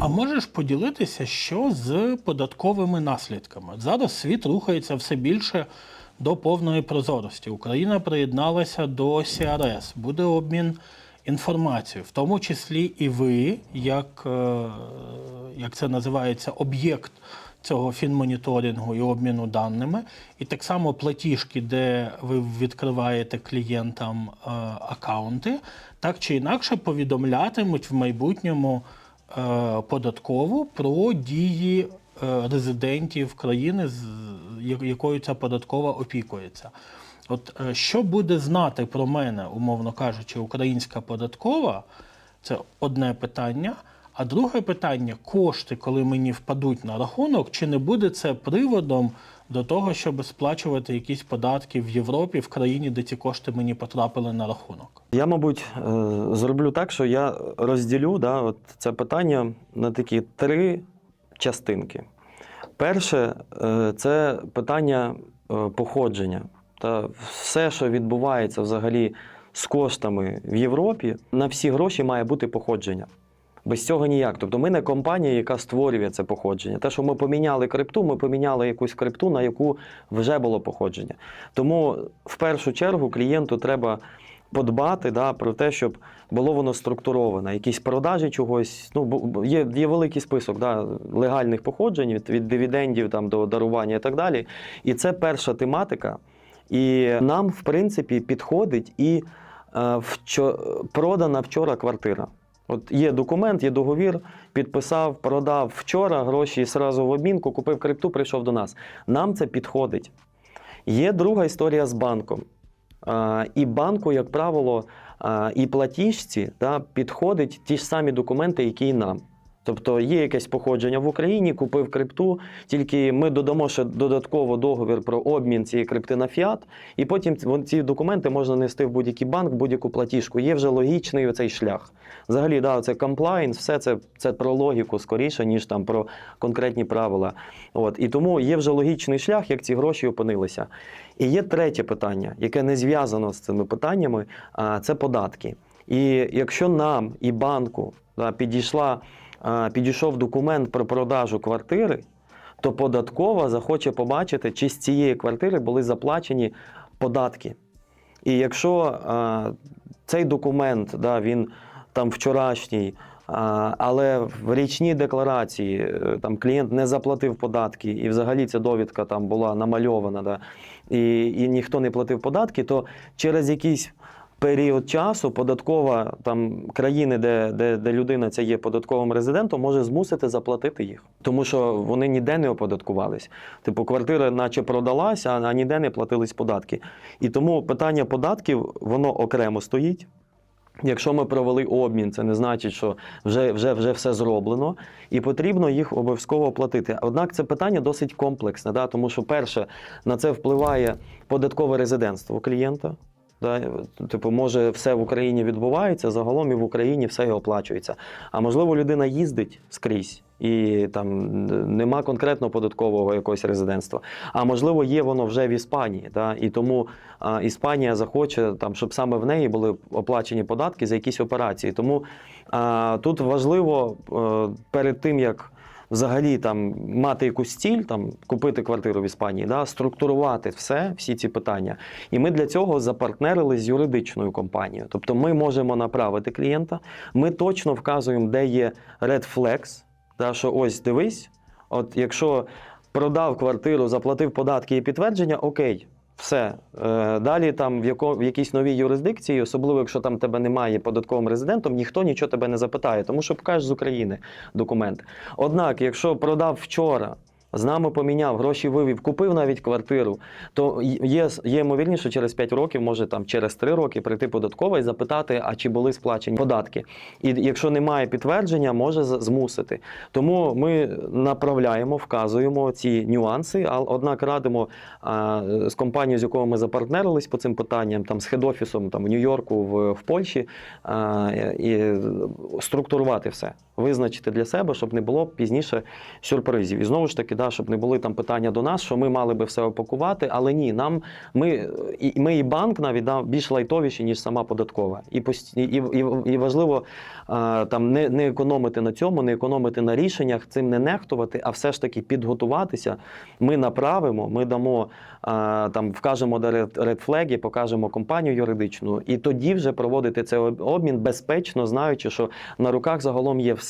А можеш поділитися, що з податковими наслідками? Зараз світ рухається все більше до повної прозорості. Україна приєдналася до CRS, буде обмін інформацією, в тому числі і ви, як, е, як це називається, об'єкт цього фінмоніторингу і обміну даними, і так само платіжки, де ви відкриваєте клієнтам е, акаунти, так чи інакше повідомлятимуть в майбутньому податкову про дії е, резидентів країни, з якою ця податкова опікується. От е, що буде знати про мене, умовно кажучи, українська податкова, це одне питання. А друге питання кошти, коли мені впадуть на рахунок, чи не буде це приводом до того, щоб сплачувати якісь податки в Європі, в країні, де ці кошти мені потрапили на рахунок? Я, мабуть, е, зроблю так, що я розділю да, от це питання на такі три частинки. Перше, е, це питання е, походження. Та все, що відбувається взагалі з коштами в Європі, на всі гроші має бути походження. Без цього ніяк. Тобто ми не компанія, яка створює це походження. Те, що ми поміняли крипту, ми поміняли якусь крипту, на яку вже було походження. Тому в першу чергу клієнту треба подбати да, про те, щоб було воно структуроване, якісь продажі чогось. Ну, є, є великий список да, легальних походжень від, від дивідендів там, до дарування і так далі. І це перша тематика. І нам, в принципі, підходить і е, вчо, продана вчора квартира. От є документ, є договір, підписав, продав вчора гроші зразу в обмінку, купив крипту, прийшов до нас. Нам це підходить. Є друга історія з банком. І банку, як правило, і платіжці да, підходять ті ж самі документи, які і нам. Тобто є якесь походження в Україні, купив крипту, тільки ми додамо ще додатково договір про обмін цієї крипти на фіат, і потім ці- документи можна нести в будь-який банк, будь-яку платіжку. Є вже логічний оцей шлях. Взагалі, да, це комплайнс, все це, це про логіку скоріше, ніж там про конкретні правила. От. І тому є вже логічний шлях, як ці гроші опинилися. І є третє питання, яке не зв'язано з цими питаннями, а це податки. І якщо нам і банку да, підійшла, підійшов документ про продажу квартири, то податкова захоче побачити, чи з цієї квартири були заплачені податки. І якщо а, цей документ, да, він там вчорашній, а, але в річній декларації е, там клієнт не заплатив податки, і взагалі ця довідка там була намальована, да, і, і ніхто не платив податки, то через якийсь період часу податкова там країни, де, де, де людина ця є податковим резидентом, може змусити заплатити їх, тому що вони ніде не оподаткувались. Типу, квартира, наче продалася, а ніде не платились податки. І тому питання податків воно окремо стоїть. Якщо ми провели обмін, це не значить, що вже, вже, вже все зроблено, і потрібно їх обов'язково платити. Однак це питання досить комплексне, да? тому що, перше, на це впливає податкове резидентство клієнта. Типу, може, все в Україні відбувається, загалом і в Україні все і оплачується. А можливо, людина їздить скрізь. І там нема конкретно податкового якогось резидентства. А можливо, є воно вже в Іспанії. Да? І тому а, Іспанія захоче, там, щоб саме в неї були оплачені податки за якісь операції. Тому а, тут важливо е, перед тим, як взагалі там мати якусь ціль, там купити квартиру в Іспанії, да, структурувати все, всі ці питання. І ми для цього запартнерили з юридичною компанією. Тобто ми можемо направити клієнта, ми точно вказуємо, де є red flags, да, що ось дивись, от якщо продав квартиру, заплатив податки і підтвердження, окей. Все. Е, Далі там в, яко, в якійсь новій юрисдикції, особливо якщо там тебе немає податковим резидентом, ніхто нічого тебе не запитає, тому що покажеш з України документ. Однак, якщо продав вчора, з нами поміняв, гроші вивів, купив навіть квартиру, то є, є ймовірність, що через 5 років, може там через 3 роки прийти податкова і запитати, а чи були сплачені податки. І якщо немає підтвердження, може змусити. Тому ми направляємо, вказуємо ці нюанси, а однак радимо а, з компанією, з якою ми запартнерились по цим питанням, там з хед-офісом там в Нью-Йорку, в, в Польщі, а, і структурувати все. Визначити для себе, щоб не було пізніше сюрпризів. І знову ж таки, да, щоб не були там питання до нас, що ми мали би все опакувати, але ні, нам ми і ми і банк навіть да, більш лайтовіші, ніж сама податкова. І і, і, і важливо а, там не, не економити на цьому, не економити на рішеннях, цим не нехтувати, а все ж таки підготуватися. Ми направимо, ми дамо а, там, вкажемо ред- редфлеги, покажемо компанію юридичну, і тоді вже проводити цей обмін безпечно, знаючи, що на руках загалом є все.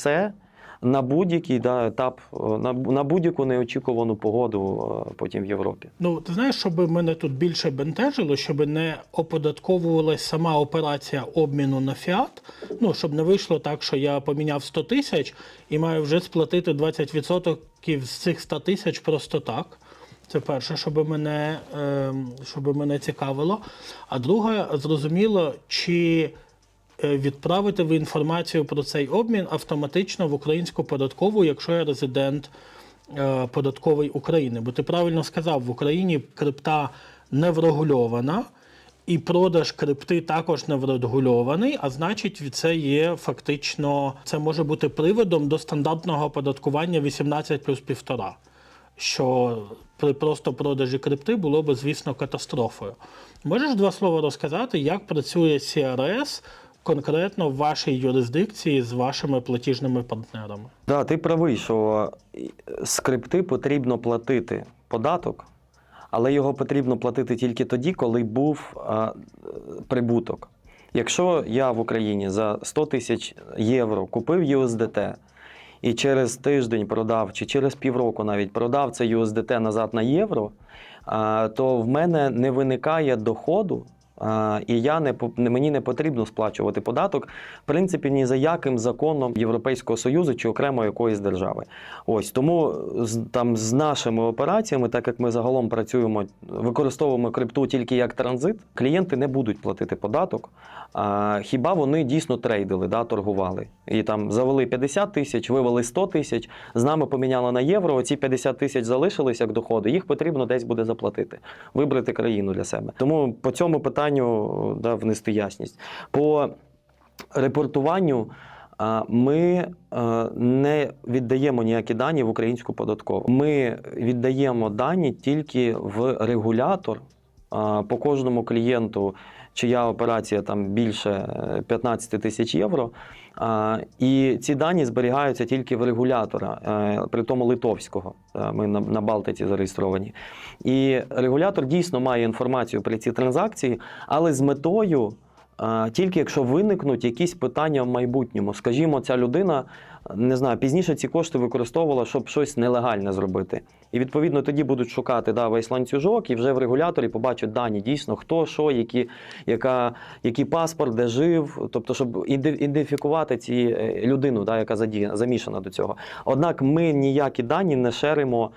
На будь-який да, етап, е, на, на будь-яку неочікувану погоду е, потім в Європі. Ну, ти знаєш, щоб мене тут більше бентежило, щоб не оподатковувалась сама операція обміну на фіат. Ну, щоб не вийшло так, що я поміняв 100 тисяч і маю вже сплатити 20% з цих 100 тисяч просто так. Це перше, щоб мене, ем, щоб мене цікавило. А друге, зрозуміло, чи е, відправити ви інформацію про цей обмін автоматично в українську податкову, якщо я резидент е, податковий України. Бо ти правильно сказав, в Україні крипта не врегульована, і продаж крипти також не врегульований, а значить, це є фактично, це може бути приводом до стандартного оподаткування 18 плюс 1,5 що при просто продажі крипти було би, звісно, катастрофою. Можеш два слова розказати, як працює CRS конкретно в вашій юрисдикції з вашими платіжними партнерами? Да, ти правий, що з крипти потрібно платити податок, але його потрібно платити тільки тоді, коли був а, прибуток. Якщо я в Україні за 100 тисяч євро купив USDT і через тиждень продав, чи через півроку навіть продав це USDT назад на євро, то в мене не виникає доходу. І я не мені не потрібно сплачувати податок, в принципі, ні за яким законом Європейського Союзу чи окремо якоїсь держави. Ось тому з, там з нашими операціями, так як ми загалом працюємо, використовуємо крипту тільки як транзит, клієнти не будуть платити податок. А, хіба вони дійсно трейдили, да, торгували. І там завели 50 тисяч, вивели 100 тисяч, з нами поміняли на євро. Оці 50 тисяч залишились як доходи. Їх потрібно десь буде заплатити, вибрати країну для себе. Тому по цьому питанню да, внести ясність. По репортуванню. Ми не віддаємо ніякі дані в українську податкову. Ми віддаємо дані тільки в регулятор по кожному клієнту, чия операція там більше е, 15 тисяч євро. І ці дані зберігаються тільки в регулятора, е, при тому литовського. Е, Ми на Балтиці зареєстровані. І регулятор дійсно має інформацію про ці транзакції, але з метою. Тільки якщо виникнуть якісь питання в майбутньому, скажімо, ця людина не знаю, пізніше ці кошти використовувала, щоб щось нелегальне зробити. І відповідно тоді будуть шукати да, весь ланцюжок, і вже в регуляторі побачать дані дійсно, хто, що, які, яка, який паспорт, де жив, тобто, щоб ідентифікувати ці е, людину, да, яка задіяна, замішана до цього. Однак ми ніякі дані не шеримо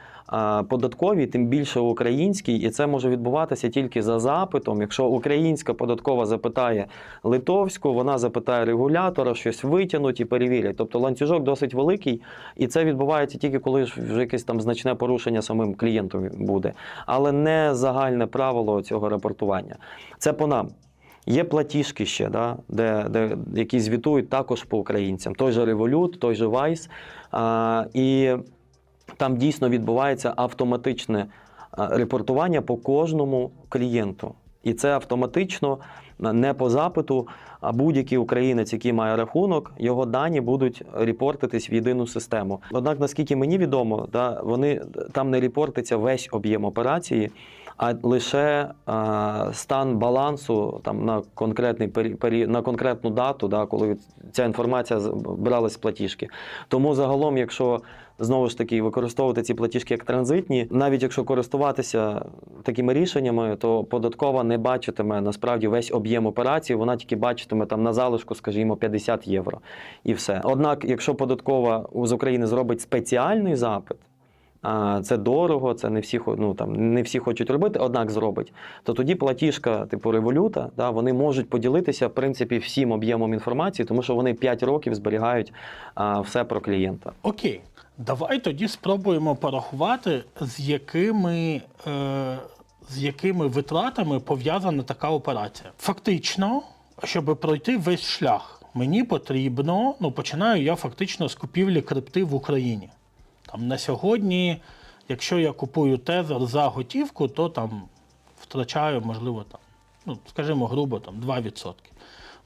податкові, тим більше українській, і це може відбуватися тільки за запитом. Якщо українська податкова запитає литовську, вона запитає регулятора, щось витягнуть і перевірять. Тобто ланцюжок досить великий, і це відбувається тільки коли вже якесь там значне порушення самим клієнтом буде, але не загальне правило цього рапортування. Це по нам. Є платіжки ще, да, де, де, які звітують також по українцям. Той же Revolut, той же Vice. А, і там дійсно відбувається автоматичне репортування по кожному клієнту. І це автоматично, не по запиту, а будь-який українець, який має рахунок, його дані будуть репортитись в єдину систему. Однак, наскільки мені відомо, да, вони там не репортиться весь об'єм операції, а лише стан балансу там на конкретний пері, на конкретну дату, да, коли ця інформація бралась з платіжки. Тому загалом, якщо знову ж таки використовувати ці платіжки як транзитні, навіть якщо користуватися такими рішеннями, то податкова не бачитиме насправді весь об'єм операції, вона тільки бачитиме там на залишку, скажімо, 50 євро і все. Однак, якщо податкова з України зробить спеціальний запит. Це дорого, це не всі ну, там, не всі хочуть робити, однак зробить. То тоді платіжка, типу революта, да, вони можуть поділитися в принципі всім об'ємом інформації, тому що вони 5 років зберігають а, все про клієнта. Окей, давай тоді спробуємо порахувати, з якими, е, з якими витратами пов'язана така операція. Фактично, щоб пройти весь шлях мені потрібно, ну починаю я фактично з купівлі крипти в Україні. Там на сьогодні, якщо я купую тезер за готівку, то там втрачаю, можливо, там, ну, скажімо, грубо, там 2%.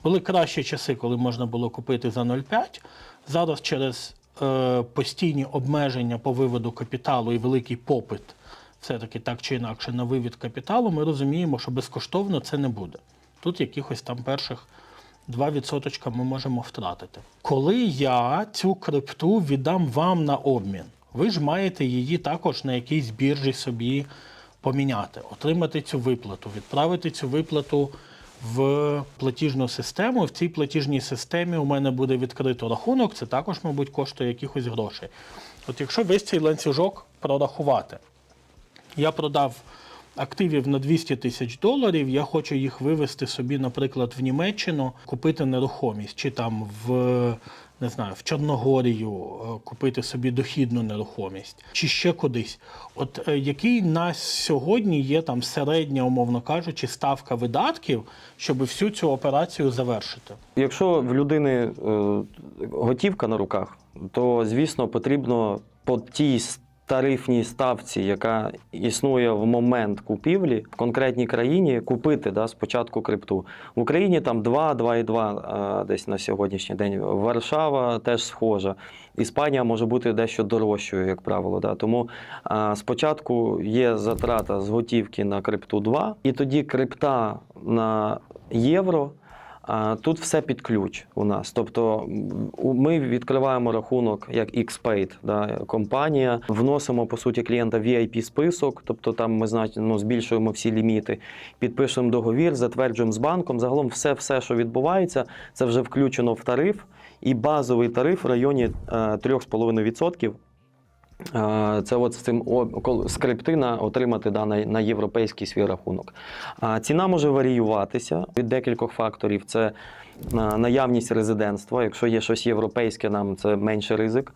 Були кращі часи, коли можна було купити за 0,5. Зараз через е, постійні обмеження по виводу капіталу і великий попит, все-таки так чи інакше, на вивід капіталу, ми розуміємо, що безкоштовно це не буде. Тут якихось там перших 2% ми можемо втратити. Коли я цю крипту віддам вам на обмін, ви ж маєте її також на якійсь біржі собі поміняти, отримати цю виплату, відправити цю виплату в платіжну систему. В цій платіжній системі у мене буде відкрито рахунок, це також, мабуть, коштує якихось грошей. От якщо весь цей ланцюжок прорахувати, я продав активів на 200 тисяч доларів. Я хочу їх вивезти собі, наприклад, в Німеччину, купити нерухомість, чи там в не знаю, в Чорногорію е, купити собі дохідну нерухомість, чи ще кудись. От е, який на сьогодні є там середня, умовно кажучи, ставка видатків, щоб всю цю операцію завершити? Якщо в людини е, готівка на руках, то звісно потрібно по тій тарифній ставці, яка існує в момент купівлі в конкретній країні, купити да, спочатку крипту. В Україні там 2, 2,2 е, десь на сьогоднішній день. Варшава теж схожа. Іспанія може бути дещо дорожчою, як правило. Да. Тому е, спочатку є затрата з готівки на крипту 2, і тоді крипта на євро. Тут все під ключ у нас. Тобто ми відкриваємо рахунок як XPaid, да, компанія, вносимо по суті клієнта VIP список, тобто там ми знач- ну, збільшуємо всі ліміти, підписуємо договір, затверджуємо з банком. Загалом все, все, що відбувається, це вже включено в тариф, і базовий тариф в районі е, 3,5%. Це от з цим о- кол- скрипти на отримати да, на, європейський свій рахунок. Ціна може варіюватися від декількох факторів. Це наявність резидентства. Якщо є щось європейське, нам це менший ризик.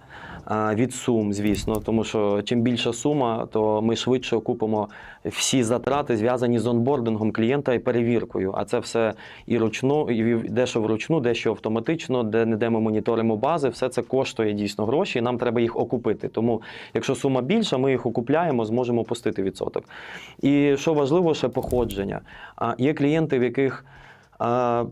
Від сум, звісно, тому що чим більша сума, то ми швидше окупимо всі затрати, зв'язані з онбордингом клієнта і перевіркою. А це все і ручну, і дещо вручну, дещо автоматично, де не де ми моніторимо бази, все це коштує дійсно гроші, і нам треба їх окупити. Тому, якщо сума більша, ми їх окупляємо, зможемо пустити відсоток. І що важливо, ще походження. Є клієнти, в яких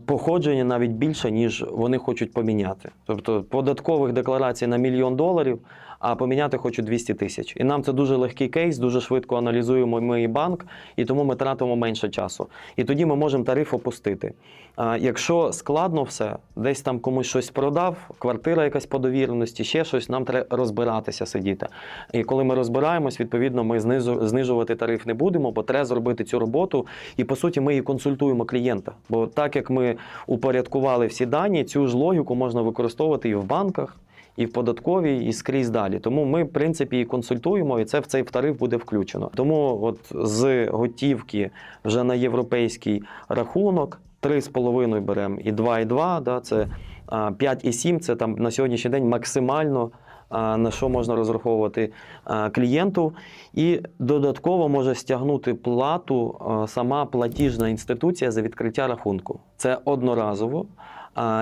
походження навіть більше, ніж вони хочуть поміняти. Тобто податкових декларацій на мільйон доларів, а поміняти хочуть 200 тисяч. І нам це дуже легкий кейс, дуже швидко аналізуємо ми і банк, і тому ми тратимо менше часу. І тоді ми можемо тариф опустити. А, якщо складно все, десь там комусь щось продав, квартира якась по довіреності, ще щось, нам треба розбиратися, сидіти. І коли ми розбираємось, відповідно, ми знижувати тариф не будемо, бо треба зробити цю роботу. І по суті, ми і консультуємо клієнта. Бо так як ми упорядкували всі дані, цю ж логіку можна використовувати і в банках. І в податковій, і скрізь далі. Тому ми, в принципі, і консультуємо, і це в цей тариф буде включено. Тому, от з готівки вже на європейський рахунок 3,5 беремо і 2,2, да, це а, 5,7 це там на сьогоднішній день максимально. На що можна розраховувати клієнту, і додатково може стягнути плату сама платіжна інституція за відкриття рахунку. Це одноразово.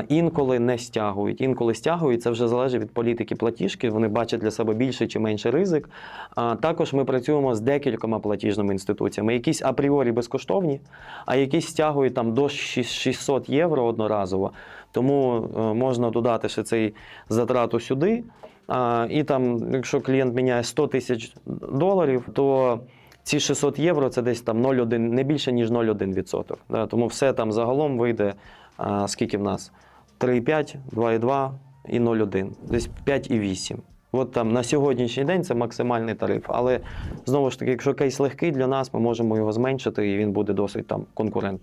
Інколи не стягують, інколи стягують. Це вже залежить від політики платіжки. Вони бачать для себе більший чи менший ризик. Також ми працюємо з декількома платіжними інституціями. Якісь апріорі безкоштовні, а якісь стягують там до 600 євро одноразово. Тому е, можна додати ще цей затрату сюди. І там, якщо клієнт міняє 100 тисяч доларів, то ці 600 євро це десь там 0,1, не більше, ніж 0,1%. Да? Тому все там загалом вийде, а, скільки в нас? 3,5, 2,2 і 0,1. Десь 5,8. От там на сьогоднішній день це максимальний тариф. Але знову ж таки, якщо кейс легкий для нас, ми можемо його зменшити і він буде досить там конкурентний.